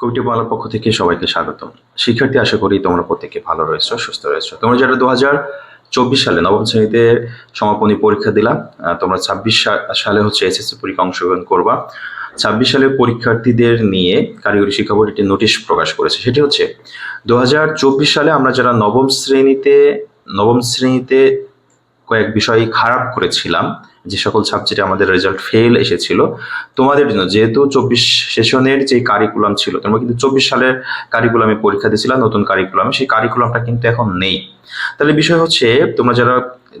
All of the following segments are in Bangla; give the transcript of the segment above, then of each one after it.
কবিটি বাংলার পক্ষ থেকে সবাইকে স্বাগতম। শিক্ষার্থী আশা করি তোমরা প্রত্যেকে ভালো রয়েছো সুস্থ রয়েছো। তোমরা যারা দু চব্বিশ সালে নবম শ্রেণীতে সমাপনী পরীক্ষা আহ, তোমরা ছাব্বিশ সালে হচ্ছে এসএসসি পরীক্ষা অংশগ্রহণ করবা। ছাব্বিশ সালের পরীক্ষার্থীদের নিয়ে কারিগরি শিক্ষা বোর্ড একটি নোটিশ প্রকাশ করেছে। সেটি হচ্ছে দু সালে আমরা যারা নবম শ্রেণীতে নবম শ্রেণীতে কয়েক বিষয় খারাপ করেছিলাম, যে সকল সাবজেক্টে আমাদের রেজাল্ট ফেল এসেছিল। তোমাদের জন্য, যেহেতু চব্বিশ সেশনের যে কারিকুলাম ছিল, তোমরা কিন্তু চব্বিশ সালের কারিকুলামে পরীক্ষা দিয়েছিলাম নতুন কারিকুলামে সেই কারিকুলামটা কিন্তু এখন নেই। তাহলে বিষয় হচ্ছে, তোমরা যারা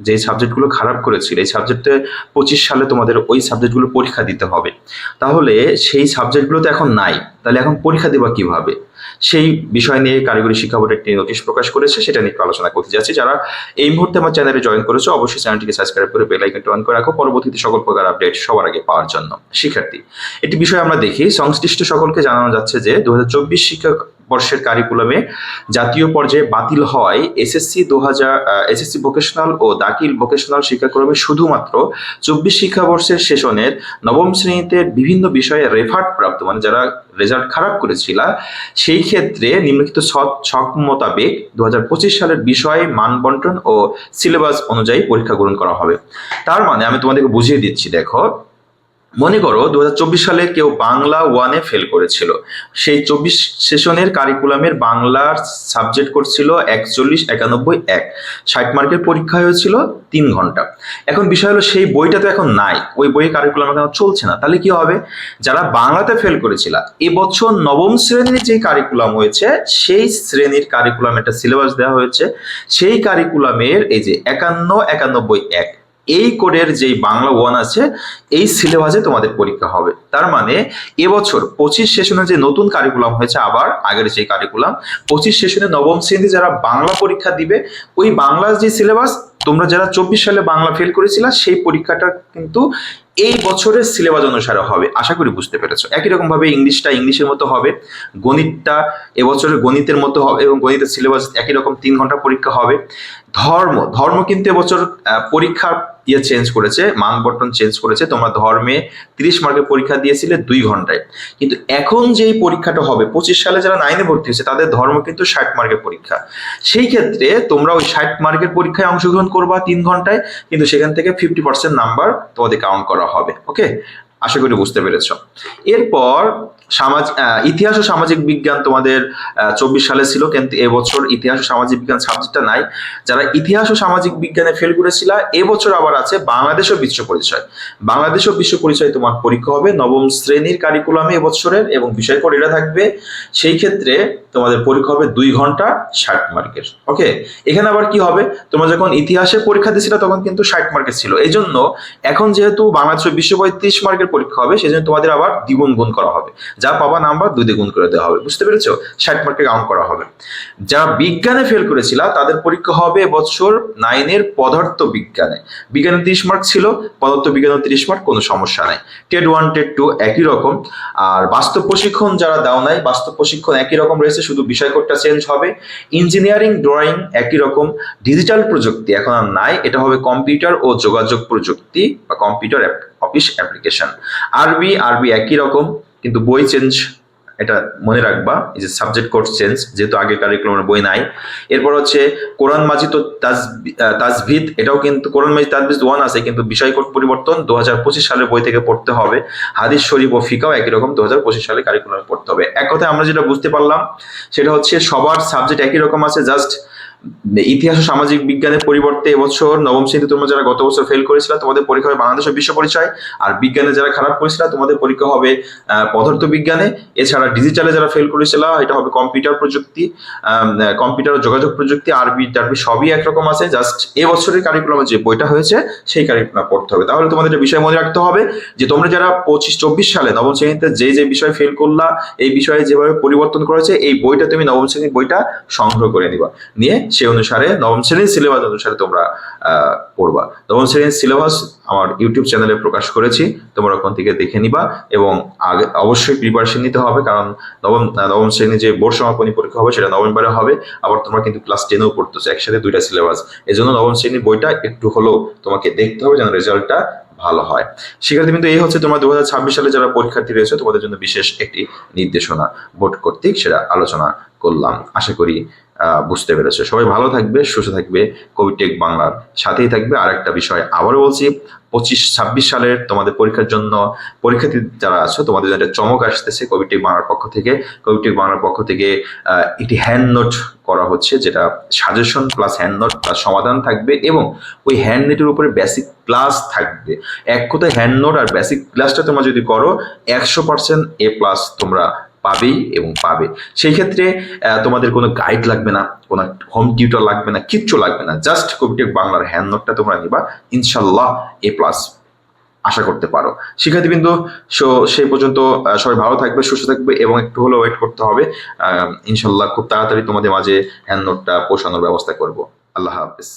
যে সাবজেক্টগুলো খারাপ করেছিল, এই সাবজেক্টে পঁচিশ সালে তোমাদের ওই সাবজেক্টগুলো পরীক্ষা দিতে হবে। তাহলে সেই সাবজেক্টগুলো তো এখন নাই, তাহলে এখন পরীক্ষা দেবা কীভাবে? সেই বিষয় নিয়ে কারিগরি শিক্ষা বোর্ড একটি নোটিশ প্রকাশ করেছে, সেটা নিয়ে আলোচনা করতে যাচ্ছি। যারা এই মুহূর্তে আমার চ্যানেলে জয়েন করেছ, অবশ্যই চ্যানেলটিকে সাবস্ক্রাইব করে বেল আইকনটি অন করে রাখো। পরবর্তীতে সকল প্রকার আপডেট সবার আগে পাওয়ার জন্য। শিক্ষার্থী, একটি বিষয় আমরা দেখি, সংশ্লিষ্ট সকলকে জানানো যাচ্ছে যে দু শিক্ষা বর্ষের কারিকুলামে জাতীয় পর্যায়ে বাতিল হয় এসএসসি দু হাজার এসএসসি ভোকেশনাল ও দাখিল ভোকেশনাল শিক্ষাক্রমে শুধুমাত্র চব্বিশ শিক্ষাবর্ষের সেশনের নবম শ্রেণীতে বিভিন্ন বিষয়ে রেফার্ট প্রাপ্ত মানে যারা রেজাল্ট খারাপ করেছিল, সেই ক্ষেত্রে নিম্নলিখিত ছক মোতাবেক দু হাজার পঁচিশ সালের বিষয় মান বন্টন ও সিলেবাস অনুযায়ী পরীক্ষা গ্রহণ করা হবে। তার মানে আমি তোমাদেরকে বুঝিয়ে দিচ্ছি, দেখো মনে করো দু হাজার চব্বিশ সালে কেউ বাংলা ওয়ানে ফেল করেছিল। সেই চব্বিশ সেশনের কারিকুলামের বাংলার সাবজেক্ট করছিল একচল্লিশ, একানব্বই, এক। ষাট মার্কের পরীক্ষা হয়েছিল তিন ঘণ্টা। এখন বিষয় হলো সেই বইটা তো এখন নাই। ওই বইয়ের কারিকুলাম এখন চলছে না। তাহলে কি হবে? যারা বাংলাতে ফেল করেছিল, এবছর নবম শ্রেণির যে কারিকুলাম হয়েছে, সেই শ্রেণির কারিকুলাম একটা সিলেবাস দেওয়া হয়েছে। সেই কারিকুলামের এই যে একান্ন, একানব্বই, এক। এই কোডের যেই বাংলা ওয়ান আছে, এই সিলেবাসে তোমাদের পরীক্ষা হবে। তার মানে এবছর পঁচিশ সেশনে যে নতুন কারিকুলাম হয়েছে, আবার আগের যে কারিকুলাম পঁচিশ সেশনে নবম শ্রেণি যারা বাংলা পরীক্ষা দিবে, ওই বাংলার যে সিলেবাস তোমরা যারা চব্বিশ সালে বাংলা ফেল করেছিলা, সেই পরীক্ষাটা কিন্তু এই বছরের সিলেবাস অনুসারে হবে আশা করি বুঝতে পেরেছ। একই রকম ভাবে ইংলিশটা ইংলিশের মতো হবে গণিতটা এবছরের গণিতের মতো হবে এবং গণিতের সিলেবাস একই রকম তিন ঘণ্টা পরীক্ষা হবে। ধর্ম ধর্ম কিন্তু এবছর আহ, পরীক্ষার ইয়ে চেঞ্জ করেছে মান বর্তন চেঞ্জ করেছে। তোমরা ধর্মে তিরিশ মার্কের পরীক্ষা দিয়েছিলে দুই ঘন্টায়। কিন্তু এখন যেই পরীক্ষাটা হবে পঁচিশ সালে যারা নাইনে ভর্তি হয়েছে তাদের ধর্ম কিন্তু ষাট মার্কের পরীক্ষা। সেই ক্ষেত্রে তোমরা ওই ষাট মার্কের পরীক্ষায় অংশগ্রহণ করবা তিন ঘন্টায় কিন্তু সেখান থেকে ফিফটি পার্সেন্ট নাম্বার তোমাদের কাউন্ট করা হবে ওকে আশা করি বুঝতে পেরেছ। এরপর সমাজ ইতিহাস ও সামাজিক বিজ্ঞান তোমাদের চব্বিশ সালে ছিল, কিন্তু এবছর ইতিহাস ও সামাজিক বিজ্ঞান সাবজেক্টটা নাই। যারা ইতিহাস ও সামাজিক বিজ্ঞানে ফেল করেছিল, এবছর আবার আছে বাংলাদেশ ও বিশ্ব পরিচয়। বাংলাদেশ ও বিশ্ব পরিচয় তোমার পরীক্ষা হবে নবম শ্রেণির কারিকুলামে এবছরের, এবং বিষয় এটা থাকবে। সেই ক্ষেত্রে তোমাদের পরীক্ষা হবে দুই ঘণ্টা ষাট মার্কের। ওকে? এখানে আবার কি হবে? তোমরা যখন ইতিহাসে পরীক্ষা দিয়েছিল তখন কিন্তু ষাট মার্কের ছিল। এই জন্য এখন যেহেতু বাংলাদেশ বিশ্ব পঁয়ত্রিশ মার্কের পরীক্ষা হবে সেই জন্য তোমাদের আবার দ্বিগুণ গুণ করা হবে। যা পাবা নাম্বার দুই দ্বিগুণ করে দেওয়া হবে। বুঝতে পেরেছ? ষাট মার্কে কাউন্ট করা হবে। যারা বিজ্ঞানে ফেল করেছিল, তাদের পরীক্ষা হবে এবছর নাইনের পদার্থ বিজ্ঞানে। বিজ্ঞানে তিরিশ মার্ক ছিল, পদার্থ বিজ্ঞানে তিরিশ মার্ক কোনো সমস্যা নাই। টেড ওয়ান টেড টু একই রকম। আর বাস্তব প্রশিক্ষণ যারা দাও নাই, বাস্তব প্রশিক্ষণ একই রকম রয়েছে, শুধু বিষয় কোডটা চেঞ্জ হবে। ইঞ্জিনিয়ারিং ড্রয়িং একই রকম। ডিজিটাল প্রযুক্তি এখন আর নাই, এটা হবে কম্পিউটার ও যোগাযোগ প্রযুক্তি বা কম্পিউটার অফিস অ্যাপ্লিকেশন আরবি আরবি একই রকম, কিন্তু বই চেঞ্জ এটা মনে রাখবা, এই যে সাবজেক্ট কোর্স চেঞ্জ যেহেতু আগে কারিকুলামের বই নাই। এরপর হচ্ছে কোরআন মাজিদ ও তাজভিদ এটাও কিন্তু কোরআন মাজিদ তাজভিদ ওয়ান আছে, কিন্তু বিষয় কোড পরিবর্তন দু হাজার পঁচিশ সালের বই থেকে পড়তে হবে। হাদিস শরীফ ও ফিকাও একই রকম দু হাজার পঁচিশ সালে কারিকুলামে পড়তে হবে। এক কথায় আমরা যেটা বুঝতে পারলাম, সেটা হচ্ছে সবার সাবজেক্ট একই রকম আছে জাস্ট ইতিহাস ও সামাজিক বিজ্ঞানের পরিবর্তে এবছর নবম শ্রেণীতে তোমরা যারা গত বছর ফেল করেছিল, তোমাদের পরীক্ষা হবে বাংলাদেশের বিশ্ব পরিচয়। আর বিজ্ঞানে যারা খারাপ করেছিল, তোমাদের পরীক্ষা হবে পদার্থ বিজ্ঞানে এছাড়া ডিজিটালে যারা ফেল করেছিল, এটা হবে কম্পিউটার প্রযুক্তি কম্পিউটার যোগাযোগ প্রযুক্তি, আরবি, টারবি সবই একরকম আছে। জাস্ট এবছরের কারিকুলামে যে বইটা হয়েছে, সেই কারিকুলাম পড়তে হবে। তাহলে তোমাদের একটা বিষয় মনে রাখতে হবে যে, তোমরা যারা পঁচিশ চব্বিশ সালে নবম শ্রেণীতে যে যে বিষয় ফেল করলা, এই বিষয়ে যেভাবে পরিবর্তন করেছে এই বইটা তুমি নবম শ্রেণির বইটা সংগ্রহ করে নিবা। নিয়ে সে অনুসারে নবম শ্রেণির সিলেবাস অনুসারে তোমরা পড়বা। নবম শ্রেণির সিলেবাস আমার ইউটিউব চ্যানেলে প্রকাশ করেছি, তোমরা ওখান থেকে দেখে নিবা এবং আগে অবশ্যই প্রিপারেশন নিতে হবে কারণ নবম নবম শ্রেণি যে বোর্ড সমাপনী পরীক্ষা হবে সেটা নভেম্বরে হবে, আবার তোমরা কিন্তু ক্লাস টেনেও পড়তেছো, একসাথে দুইটা সিলেবাস এই জন্য নবম শ্রেণির বইটা একটু হলেও তোমাকে দেখতে হবে যেন রেজাল্টটা ভালো হয়। শিক্ষার্থী কিন্তু এই হচ্ছে তোমরা দু সালে যারা পরীক্ষার্থী রয়েছে, তোমাদের জন্য বিশেষ একটি নির্দেশনা। বোর্ড কর্তৃক সেটা আলোচনা করলাম। আশা করি বুঝতে পেরেছ। সবাই ভালো থাকবে, সুস্থ থাকবে। কোভিটেক বাংলার সাথেই থাকবে। আর একটা বিষয় আবারও বলছি, পঁচিশ, ছাব্বিশ সালের তোমাদের পরীক্ষার জন্য পরীক্ষার্থী যারা আছো, তোমাদের জন্য একটা চমক আসতেছে কোভিটেক বাংলার পক্ষ থেকে। কোভিটেক বাংলার পক্ষ থেকে একটি হ্যান্ড নোট করা হচ্ছে, যেটা suggestion plus hand note plus সমাধান থাকবে এবং ওই হ্যান্ড নোটের উপরে বেসিক ক্লাস থাকবে। এক কথায় হ্যান্ড নোট আর বেসিক ক্লাসটা তোমরা যদি করো, একশো পার্সেন্ট এ প্লাস তোমরা পাবেই এবং পাবে। সেই ক্ষেত্রে তোমাদের কোনো গাইড লাগবে না, কোনো হোম টিউটর লাগবে না, কিচ্ছু লাগবে না। জাস্ট কবিটেক বাংলার হ্যান্ড নোটটা তোমরা নিবা ইনশাল্লাহ এ প্লাস আশা করতে পারো। শিক্ষার্থী বিন্দু সো সেই পর্যন্ত সবাই ভালো থাকবে, সুস্থ থাকবে এবং একটু হলেও ওয়েট করতে হবে। ইনশাল্লাহ খুব তাড়াতাড়ি তোমাদের মাঝে হ্যান্ড নোটটা পৌঁছানোর ব্যবস্থা করব। আল্লাহ হাফিজ।